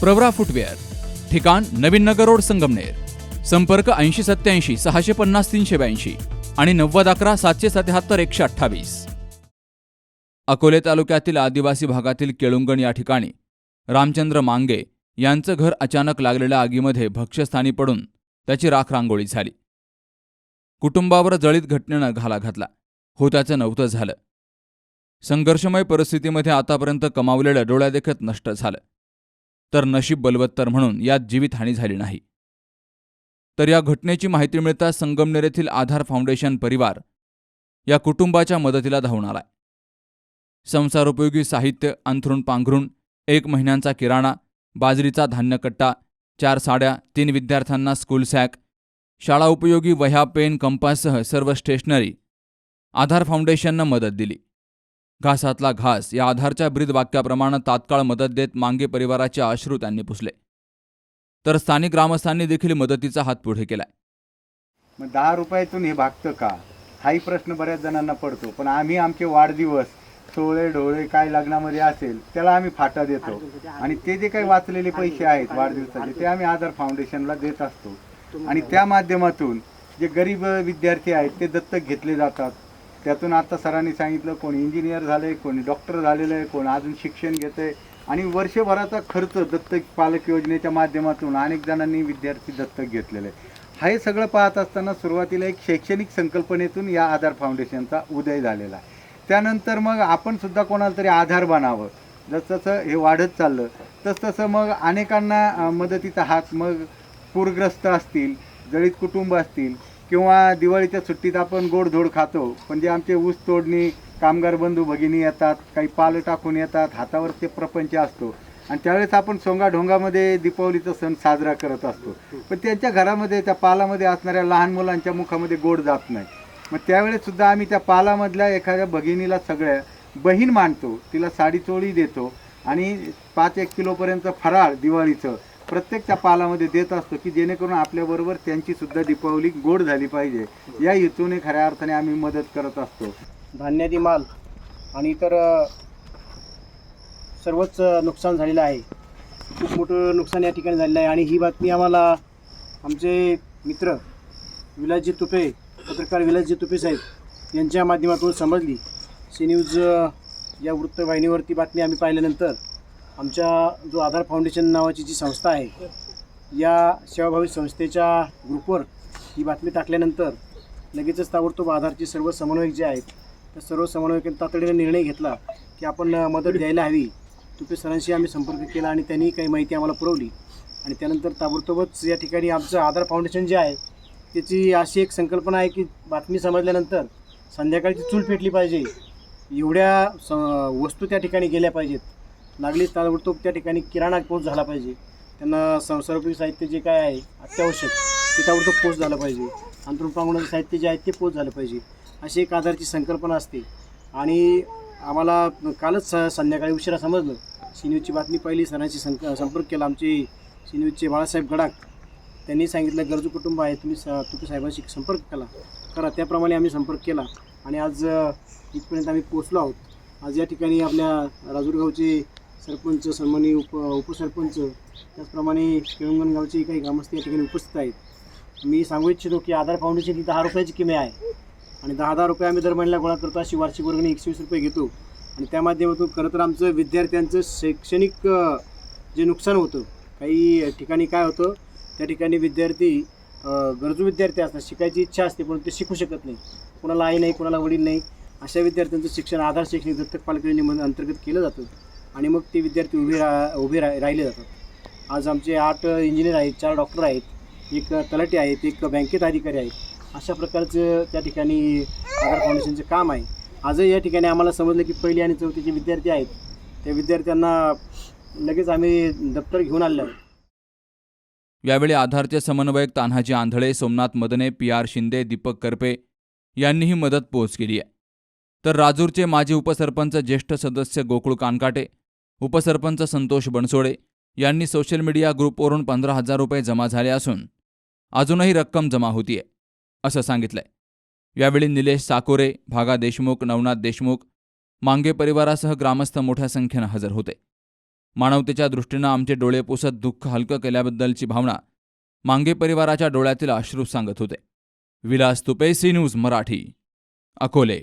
Pravara footwear ठिकाण नवीन नगर road Sangamner संपर्क ऐंशी सत्याऐंशी सहाशे पन्नास तीनशे ब्याऐंशी आणि नव्वद अकरा सातशे सत्याहत्तर एकशे अठ्ठावीस. अकोले तालुक्यातील आदिवासी भागातील केळुंगण या ठिकाणी रामचंद्र मांगे यांचं घर अचानक लागलेल्या आगीमध्ये भक्ष्यस्थानी पडून त्याची राख रांगोळी झाली. कुटुंबावर जळीत घटनेनं घाला घातला. होत्याचं नव्हतं झालं. संघर्षमय परिस्थितीमध्ये आतापर्यंत कमावलेलं डोळ्यादेखत नष्ट झालं. तर नशीब बलवत्तर म्हणून यात जीवितहानी झाली नाही. तर या घटनेची माहिती मिळताच संगमनेर येथील आधार फाउंडेशन परिवार या कुटुंबाच्या मदतीला धावून आलाय. संसारोपयोगी साहित्य अंथरूण पांघरूण एक महिन्यांचा किराणा बाजरीचा धान्यकट्टा चार साड्या तीन विद्यार्थ्यांना स्कूल सॅक शाळा उपयोगी वह्या पेन कंपाससह सर्व स्टेशनरी आधार फाउंडेशननं मदत दिली. घासातला घास या आधारच्या ब्रीद वाक्याप्रमाणे तात्काळ मदत देत मांगे परिवाराचे अश्रू त्यांनी पुसले. तर स्थानिक ग्रामस्थांनी देखील मदतीचा हात पुढे केलाय. मग दहा रुपयातून हे भागतं का? हाही प्रश्न बऱ्याच जणांना पडतो. पण आम्ही आमचे वाढदिवस सोहळे ढोळे काय लग्नामध्ये असेल त्याला आम्ही फाटा देतो. आणि ते जे काही वाचलेले पैसे आहेत वाढदिवसाचे ते आम्ही आधार फाउंडेशनला देत असतो. आणि त्या माध्यमातून जे गरीब विद्यार्थी आहेत ते दत्तक घेतले जातात. त्यातून आता सरांनी सांगितलं कोण इंजिनियर झाले कोणी डॉक्टर झालेलं आहे कोण अजून शिक्षण घेतंय. आणि वर्षभराचा खर्च दत्तक पालक योजनेच्या माध्यमातून अनेक जणांनी विद्यार्थी दत्तक घेतलेले. आहे हे सगळं पाहत असताना सुरुवातीला एक शैक्षणिक संकल्पनेतून या आधार फाउंडेशनचा उदय झालेला आहे. त्यानंतर मग आपण सुद्धा कोणाला तरी आधार बनावं. जसं हे वाढत चाललं तसतसं मग अनेकांना मदतीचा हात मग पूरग्रस्त असतील जळीत कुटुंब असतील किंवा दिवाळीच्या सुट्टीत आपण गोडधोड खातो पण जे आमचे ऊस तोडणी कामगार बंधू भगिनी येतात काही पालं टाकून येतात हातावर ते प्रपंच असतो. आणि त्यावेळेस आपण सोंगाढोंगामध्ये दीपावलीचा सण साजरा करत असतो. पण त्यांच्या घरामध्ये त्या पालामध्ये असणाऱ्या लहान मुलांच्या मुखामध्ये गोड जात नाही. मग त्यावेळेस सुद्धा आम्ही त्या पालामधल्या एखाद्या भगिनीला सगळ्या बहीण मानतो. तिला साडी चोळी देतो. आणि पाच एक किलोपर्यंत फराळ दिवाळीचं. प्रत्येक त्या पालामध्ये देत असतो की जेणेकरून आपल्याबरोबर त्यांची सुद्धा दीपावली गोड झाली पाहिजे. या हेतूने खऱ्या अर्थाने आम्ही मदत करत असतो. धान्यादी माल आणि इतर सर्वच नुकसान झालेलं आहे. खूप मोठं नुकसान या ठिकाणी झालेलं आहे. आणि ही बातमी आम्हाला आमचे मित्र विलासजी तुपे पत्रकार विलासजी तुपे साहेब यांच्या माध्यमातून समजली. सी न्यूज या वृत्तवाहिनीवरती बातमी आम्ही पाहिल्यानंतर आमच्या जो आधार फाउंडेशन नावाची जी संस्था आहे या सेवाभावी संस्थेच्या ग्रुपवर ही बातमी टाकल्यानंतर लगेचच ताबडतोब आधारचे सर्व समन्वयक जे आहेत त्या सर्व समन्वयकांनी तातडीने निर्णय घेतला की आपण मदत द्यायला हवी. तुपे सरांशी आम्ही संपर्क केला आणि त्यांनी काही माहिती आम्हाला पुरवली. आणि त्यानंतर ताबडतोबच या ठिकाणी आमचं आधार फाउंडेशन जे आहे त्याची अशी एक संकल्पना आहे की बातमी समजल्यानंतर संध्याकाळची चूल पेटली पाहिजे. एवढ्या स वस्तू त्या ठिकाणी गेल्या पाहिजेत. लागली ताबडतोब त्या ठिकाणी किराणा पोच झाला पाहिजे. त्यांना संसारोपयोगी साहित्य जे काय आहे अत्यावश्यक ते ताबडतोब पोच झालं पाहिजे. अंतरून साहित्य जे आहे ते पोच झालं पाहिजे. अशी एक आधारची संकल्पना असते. आणि आम्हाला कालच स संध्याकाळी उशिरा समजलं. सिन्यूजची बातमी पहिली सरांशी संक संपर्क केला आमचे सिन्यूजचे बाळासाहेब गडाख. त्यांनी सांगितलं गरजू कुटुंब आहे तुम्ही स तुम्ही साहेबांशी संपर्क केला करा त्याप्रमाणे आम्ही संपर्क केला. आणि आज इथपर्यंत आम्ही पोचलो आहोत. आज या ठिकाणी आपल्या राजूरगावचे सरपंच सन्मानी उप उपसरपंच त्याचप्रमाणे केळंगण गावचे काही ग्रामस्थ या ठिकाणी उपस्थित आहेत. मी सांगू इच्छितो की आधार फाउंडेशनची दहा रुपयाची किमी आहे. आणि दहा दहा रुपये आम्ही दर महिन्याला गोळा करतो अशी वार्षिक वर्गणी एकशे वीस रुपये घेतो. आणि त्या माध्यमातून खरं तर आमचं विद्यार्थ्यांचं शैक्षणिक जे नुकसान होतं काही ठिकाणी काय होतं त्या ठिकाणी विद्यार्थी गरजू विद्यार्थी असतात शिकायची इच्छा असते पण ते शिकू शकत नाही. कोणाला आई नाही कोणाला वडील नाही अशा विद्यार्थ्यांचं शिक्षण आधार शैक्षणिक दत्तक पालक अंतर्गत केलं जातं. आणि मग ते विद्यार्थी उभे रा उभे रा राहिले जातात. आज आमचे आठ इंजिनियर आहेत चार डॉक्टर आहेत एक तलाठी आहेत एक बँकेत अधिकारी आहेत. अशा प्रकारचं त्या ठिकाणी आधार फाउंडेशनचं काम आहे. आजही या ठिकाणी आम्हाला समजलं की पहिली आणि चौथीचे विद्यार्थी आहेत त्या विद्यार्थ्यांना लगेच आम्ही दप्तर घेऊन आलेलो आहोत यावेळी आधारचे समन्वयक तान्हाजी आंधळे सोमनाथ मदने पी आर शिंदे दीपक करपे यांनीही मदत पोहोच केली आहे. तर राजूरचे माजी उपसरपंच ज्येष्ठ सदस्य गोकुळ कानकाटे उपसरपंच संतोष बनसोडे यांनी सोशल मीडिया ग्रुपवरून पंधरा हजार रुपये जमा झाले असून अजूनही रक्कम जमा होतीये असं सांगितलंय. यावेळी निलेश साकोरे भागा देशमुख नवनाथ देशमुख मांगे परिवारासह ग्रामस्थ मोठ्या संख्येनं हजर होते. मानवतेच्या दृष्टीनं आमचे डोळे पुसत दुःख हलकं केल्याबद्दलची भावना मांगे परिवाराच्या डोळ्यातील अश्रू सांगत होते. Vilas Tupe C News Marathi Akole.